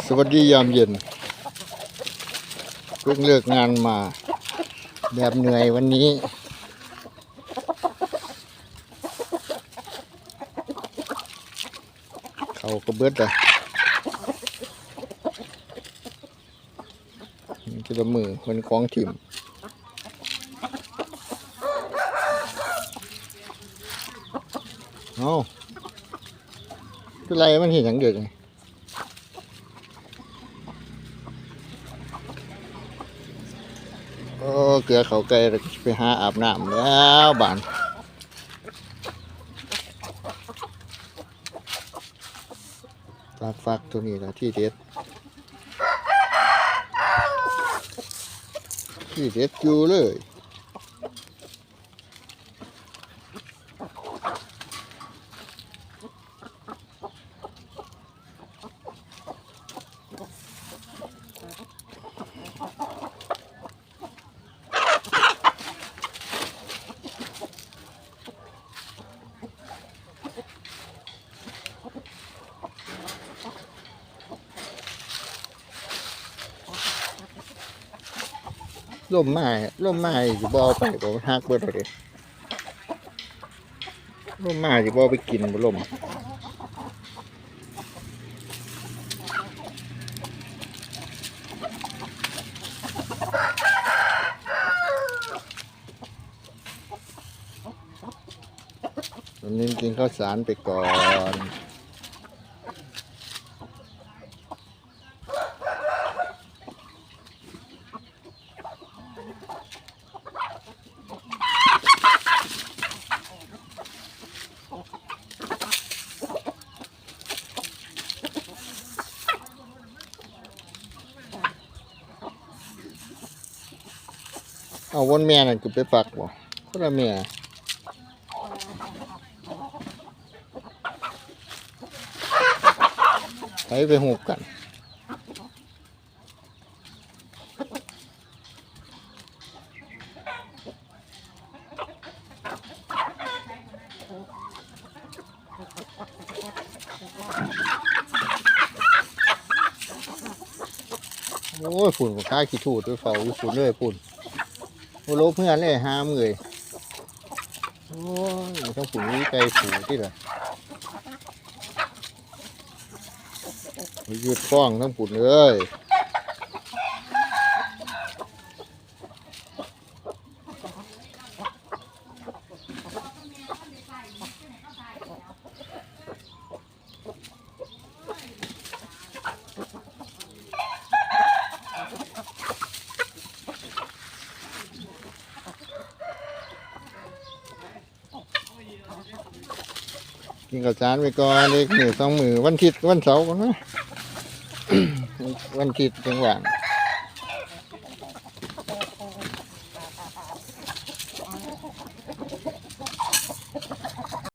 สวัสดียามเย็นเพิ่งเลิกงานมา แบบเหนื่อยวันนี้ เขาก็เบิดอะนี่คือละมือมันคล้องถิ่มเอาคือไรมันเห็นอย่างเด็กไง โอ้ เกลือเขาไกลไปหาอาบน้ำแล้วบานฟักฟักตัวนี้นะที่เด็ด ที่เด็ดอยู่เลย ล่มไม้ล่มไม้จะบเอาไปบ่ฮักเบิดเลยล่มไม้จะบเอาไปกินบ่ล่มวันนี้กินข้าวสารไปก่อน เอาวนแม่นั่นกูไปปักบ่ก็ละแม่ไปไปหูกกันโอ้ยฝุ่นกับข้าขี้ถูดด้วยเฝ้าฝุ่นเลยฝุ่น โอ้โลเพื่อนเลยห้ามเลยโอ้ยต้องผูนี้ไกลผูที่ละยืดฟ้องทั้งปุ่นเลย กินกับจานไปก่อนเล็กหนึ่งสองมือวันคิดวันเสาร์ก่อนนะวันคิดจังหวะ